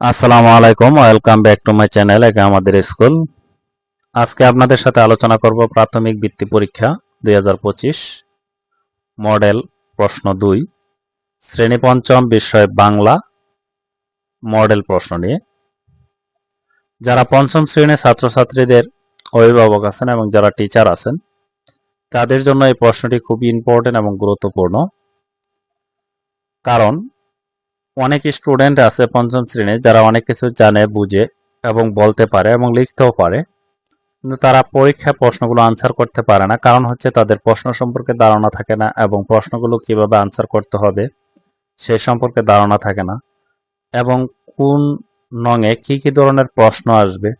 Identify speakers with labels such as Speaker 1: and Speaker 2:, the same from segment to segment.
Speaker 1: আসসালামু আলাইকুম, welcome back to my channel, একে আমাদের স্কুল। আজকে আপনাদের সাথে আলোচনা করব প্রাথমিক বৃত্তি পরীক্ষা দু হাজার পঁচিশ, মডেল প্রশ্ন দুই, শ্রেণি পঞ্চম বিষয় বাংলা, মডেল প্রশ্ন নিয়ে। যারা পঞ্চম শ্রেণির ছাত্রছাত্রীদের অভিভাবক আছেন এবং যারা টিচার আছেন, তাদের জন্য এই প্রশ্নটি খুবই ইম্পর্টেন্ট এবং গুরুত্বপূর্ণ। কারণ অনেক স্টুডেন্ট আছে পঞ্চম শ্রেণির যারা অনেক কিছু জানে, বুঝে এবং বলতে পারে এবং লিখতেও পারে। কিন্তু তারা পরীক্ষায় প্রশ্নগুলো আনসার করতে পারে না। কারণ হচ্ছে তাদের প্রশ্ন সম্পর্কে ধারণা থাকে না এবং প্রশ্নগুলো কীভাবে আনসার করতে হবে সে সম্পর্কে ধারণা থাকে না। এবং কোন নঙে কি কি ধরনের প্রশ্ন আসবে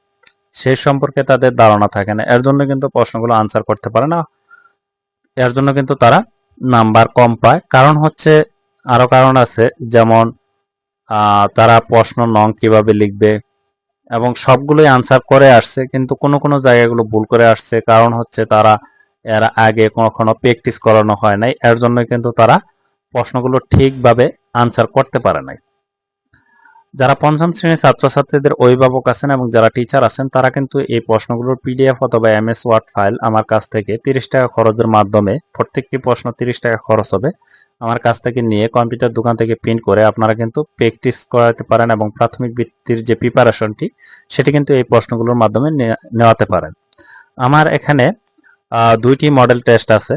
Speaker 1: সে সম্পর্কে তাদের ধারণা থাকে না। এর জন্য কিন্তু প্রশ্নগুলো আনসার করতে পারে না। এর জন্য কিন্তু তারা নাম্বার কম পায়। কারণ হচ্ছে আরও কারণ আছে, যেমন তারা প্রশ্ন নং কীভাবে লিখবে এবং সবগুলোই আনসার করে আসছে, কিন্তু কোনো কোনো জায়গাগুলো ভুল করে আসছে। কারণ হচ্ছে তারা এর আগে কখনো প্র্যাকটিস করানো হয় নাই, এর জন্য কিন্তু তারা প্রশ্নগুলো ঠিকভাবে আনসার করতে পারে নাই। যারা পঞ্চম শ্রেণির ছাত্রছাত্রীদের অভিভাবক আছেন এবং যারা টিচার আছেন, তারা কিন্তু এই প্রশ্নগুলোর পিডিএফ অথবা এমএস ওয়ার্ড ফাইল আমার কাছ থেকে তিরিশ টাকা খরচের মাধ্যমে, প্রত্যেকটি প্রশ্ন তিরিশ টাকা খরচ হবে, আমার কাছ থেকে নিয়ে কম্পিউটার দোকান থেকে প্রিন্ট করে আপনারা কিন্তু প্র্যাকটিস করাতে পারেন এবং প্রাথমিক বৃত্তির যে প্রিপারেশনটি সেটি কিন্তু এই প্রশ্নগুলোর মাধ্যমে নেওয়াতে পারেন। আমার এখানে দুইটি মডেল টেস্ট আছে,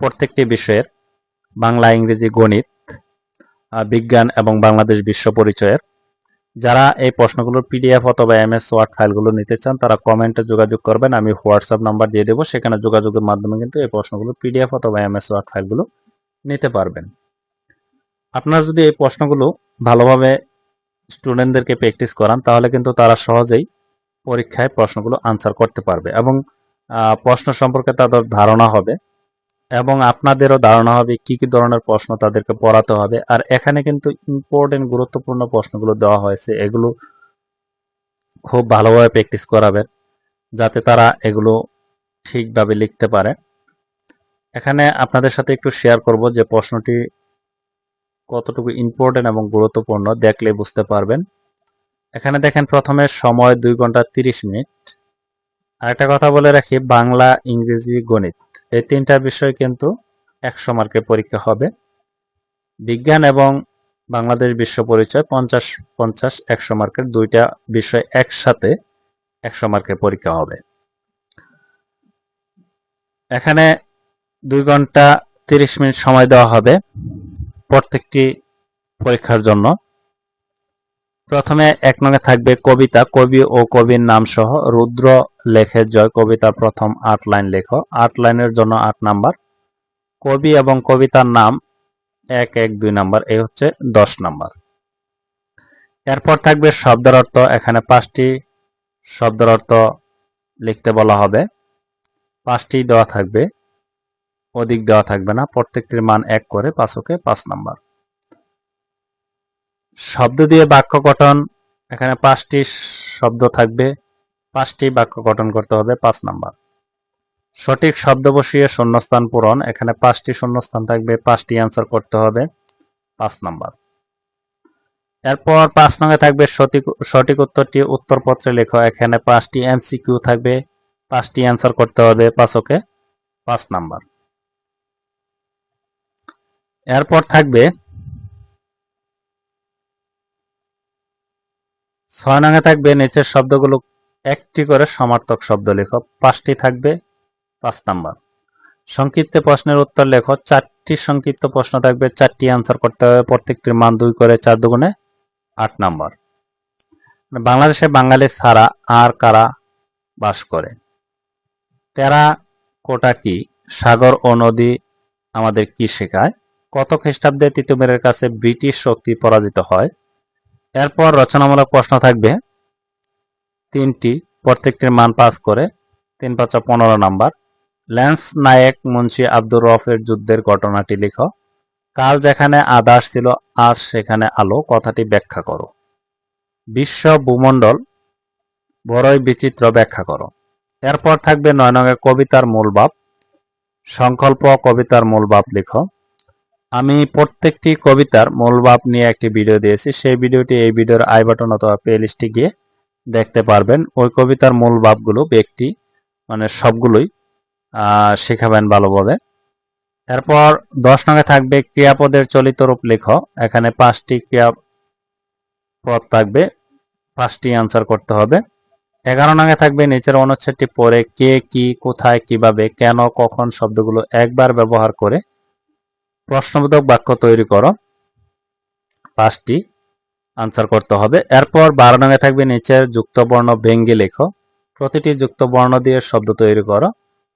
Speaker 1: প্রত্যেকটি বিষয়ের, বাংলা, ইংরেজি, গণিত বিজ্ঞান এবং বাংলাদেশ বিশ্ব পরিচয়ের। যারা এই প্রশ্নগুলোর পিডিএফ অথবা এমএস ওয়ার্ড ফাইলগুলো নিতে চান, তারা কমেন্টে যোগাযোগ করবেন। আমি হোয়াটসঅ্যাপ নাম্বার দিয়ে দেবো। সেখানে যোগাযোগের মাধ্যমে কিন্তু এই প্রশ্নগুলো পিডিএফ অথবা এম এস ওয়ার্ড ফাইলগুলো নিতে পারবেন। আপনারা যদি এই প্রশ্নগুলো ভালোভাবে স্টুডেন্টদেরকে প্র্যাকটিস করান, তাহলে কিন্তু তারা সহজেই পরীক্ষায় প্রশ্নগুলো আনসার করতে পারবে এবং প্রশ্ন সম্পর্কে তাদের ধারণা হবে। এবং আপনাদেরও ধারণা হবে কি কি ধরনের প্রশ্ন তাদেরকে পড়াতে হবে। আর এখানে কিন্তু ইম্পর্টেন্ট গুরুত্বপূর্ণ প্রশ্নগুলো দেওয়া হয়েছে। এগুলো খুব ভালোভাবে প্র্যাকটিস করাবে যাতে তারা এগুলো ঠিকভাবে লিখতে পারে। এখানে আপনাদের সাথে একটু শেয়ার করব যে প্রশ্নটি কতটুকু ইম্পর্টেন্ট এবং গুরুত্বপূর্ণ, দেখলে বুঝতে পারবেন। এখানে দেখেন প্রথমে সময় দুই ঘণ্টা তিরিশ মিনিট। আরেকটা কথা বলে রাখি, বাংলা, ইংরেজি, গণিত। এই তিনটা বিষয় কিন্তু একশো মার্কের পরীক্ষা হবে। বিজ্ঞান এবং বাংলাদেশ বিশ্ব পরিচয় পঞ্চাশ পঞ্চাশ, একশো মার্কের দুইটা বিষয় একসাথে একশো মার্কের পরীক্ষা হবে। এখানে দুই ঘণ্টা তিরিশ মিনিট সময় দেওয়া হবে প্রত্যেকটি পরীক্ষার জন্য। প্রথমে এক নঙ্গে থাকবে কবিতা, কবি ও কবির নাম সহ রুদ্র লেখে জয় কবিতার প্রথম আট লাইন লেখো। আট লাইনের জন্য আট নাম্বার। কবি এবং কবিতার নাম এক এক, দুই নাম্বার, এই হচ্ছে দশ নাম্বার। এরপর থাকবে শব্দের অর্থ, এখানে পাঁচটি শব্দের অর্থ লিখতে বলা হবে। পাঁচটি দেওয়া থাকবে, অধিক দেওয়া থাকবে না, প্রত্যেকটির মান এক করে পাঁচকে পাঁচ নাম্বার। শব্দ দিয়ে বাক্য গঠন, এখানে পাঁচটি শব্দ থাকবে। পাঁচটি বাক্য গঠন করতে হবে, পাঁচ নাম্বার। সঠিক শব্দ বসিয়ে শূন্যস্থান পূরণ, এখানে পাঁচটি শূন্যস্থান থাকবে, পাঁচটি অ্যান্সার করতে হবে, পাঁচ নাম্বার। এরপর পাঁচ নঙ্গে থাকবে সঠিক সঠিক উত্তরটি উত্তরপত্রে লেখো, এখানে পাঁচটি এমসিকিউ থাকবে, পাঁচটি অ্যান্সার করতে হবে পাঁচকে পাঁচ নাম্বার। এরপর থাকবে ছয় নঙে থাকবে, নিচের শব্দগুলো একটি করে সমার্থক শব্দ লেখো। পাঁচটি থাকবে, পাঁচ নাম্বার। সংক্ষিপ্ত প্রশ্নের উত্তর লেখো। চারটি সংক্ষিপ্ত প্রশ্ন থাকবে, চারটি অ্যান্সার করতে হবে। প্রত্যেকটির মান দুই করে চার দুগুণে আট নাম্বার। বাংলাদেশে বাঙালি ছাড়া আর কারা বাস করে? টেরা কোটা কি? সাগর ও নদী আমাদের কি শেখায়? কত খ্রিস্টাব্দে তিতুমিরের কাছে ব্রিটিশ শক্তি পরাজিত হয়? এরপর রচনামূলক প্রশ্ন থাকবে। তিনটি, প্রত্যেকটির মান পাস করে। তিন পাঁচা পনেরো নাম্বার। ল্যান্স নায়েক মুন্সি আব্দুর রফের যুদ্ধের ঘটনাটি লিখো। কাল যেখানে আদাস ছিল আজ সেখানে আলো। কথাটি ব্যাখ্যা করো। বিশ্ব ভূমণ্ডল, বড়ই বিচিত্র ব্যাখ্যা করো। এরপর থাকবে নয় নঙ্গে কবিতার মূল ভাব সংকল্প কবিতার মূল ভাব লিখো। আমি প্রত্যেকটি কবিতার মূল ভাব নিয়ে একটি ভিডিও দিয়েছি। সেই ভিডিওটি এই ভিডিওর আই বাটন অথবা প্লে লিস্টে গিয়ে দেখতে পারবেন। ওই কবিতার মূল ভাবগুলো ব্যক্তি মানে সবগুলোই শেখাবেন ভালোভাবে। এরপর দশ নঙ্গে থাকবে ক্রিয়াপদের চলিত রূপ লেখ এখানে পাঁচটি ক্রিয়াপদ থাকবে, পাঁচটি আনসার করতে হবে। এগারো নঙ্গে থাকবে নিচের অনুচ্ছেদটি পড়ে কে, কি, কোথায়, কীভাবে, কেন, কখন শব্দগুলো একবার ব্যবহার করে প্রশ্নবোধক বাক্য তৈরি করো। পাঁচটি আনসার করতে হবে। এরপর বারো নঙ্গে থাকবে নিচের যুক্ত বর্ণ ব্যঙ্গে লেখো। প্রতিটি যুক্ত বর্ণ দিয়ে শব্দ তৈরি করো।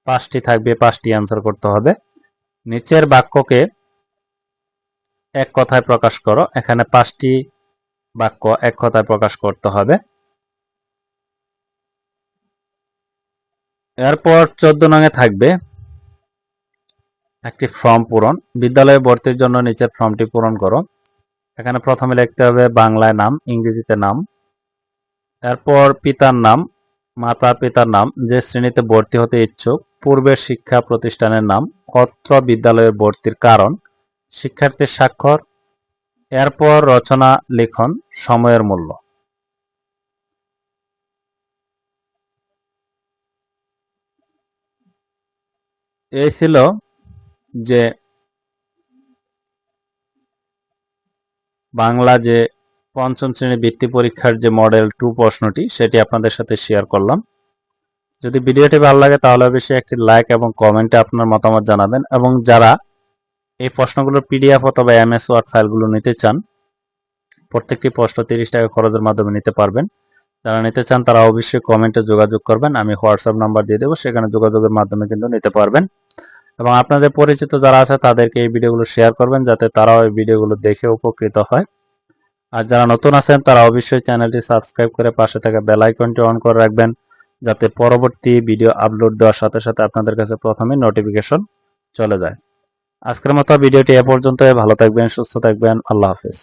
Speaker 1: পাঁচটি থাকবে, পাঁচটি আনসার করতে হবে। নিচের বাক্যকে এক কথায় প্রকাশ করো। এখানে পাঁচটি বাক্য এক কথায় প্রকাশ করতে হবে। এরপর চোদ্দ নঙে থাকবে একটি ফর্ম পূরণ। বিদ্যালয়ে ভর্তির জন্য নিচের ফর্মটি পূরণ করো। এখানে প্রথমে লিখতে হবে বাংলায় নাম, ইংরেজিতে নাম। এরপর পিতার নাম, মাতা পিতার নাম, যে শ্রেণীতে ভর্তি হতে ইচ্ছুক, পূর্বের শিক্ষা প্রতিষ্ঠানের নাম অত্র বিদ্যালয়ে ভর্তির কারণ, শিক্ষার্থীর স্বাক্ষর। এরপর রচনা, লিখন, সময়ের মূল্য। এই ছিল যে বাংলা যে পঞ্চম শ্রেণি বৃত্তি পরীক্ষার যে মডেল টু প্রশ্নটি, সেটি আপনাদের সাথে শেয়ার করলাম। যদি ভিডিওটি ভালো লাগে, তাহলে অবশ্যই একটি লাইক এবং কমেন্টে আপনার মতামত জানাবেন। এবং যারা এই প্রশ্নগুলোর পিডিএফ অথবা এমএস ওয়ার্ড ফাইলগুলো নিতে চান, প্রত্যেকটি প্রশ্ন তিরিশ টাকা খরচের মাধ্যমে নিতে পারবেন। যারা নিতে চান, তারা অবশ্যই কমেন্টে যোগাযোগ করবেন। আমি হোয়াটসঅ্যাপ নাম্বার দিয়ে দেবো, সেখানে যোগাযোগের মাধ্যমে কিন্তু নিতে পারবেন। এবং আপনাদের পরিচিত যারা আছে, তাদেরকে এই ভিডিওগুলো শেয়ার করবেন যাতে তারাও এই ভিডিওগুলো দেখে উপকৃত হয়। আর যারা নতুন আছেন, তারা অবশ্যই চ্যানেলটি সাবস্ক্রাইব করে পাশে থাকা বেল আইকনটি অন করে রাখবেন, যাতে পরবর্তী ভিডিও আপলোড দেওয়ার সাথে সাথে আপনাদের কাছে প্রথমে নোটিফিকেশন চলে যায়। আজকের মতো ভিডিওটি এ পর্যন্ত ভালো থাকবেন, সুস্থ থাকবেন। আল্লাহ হাফেজ।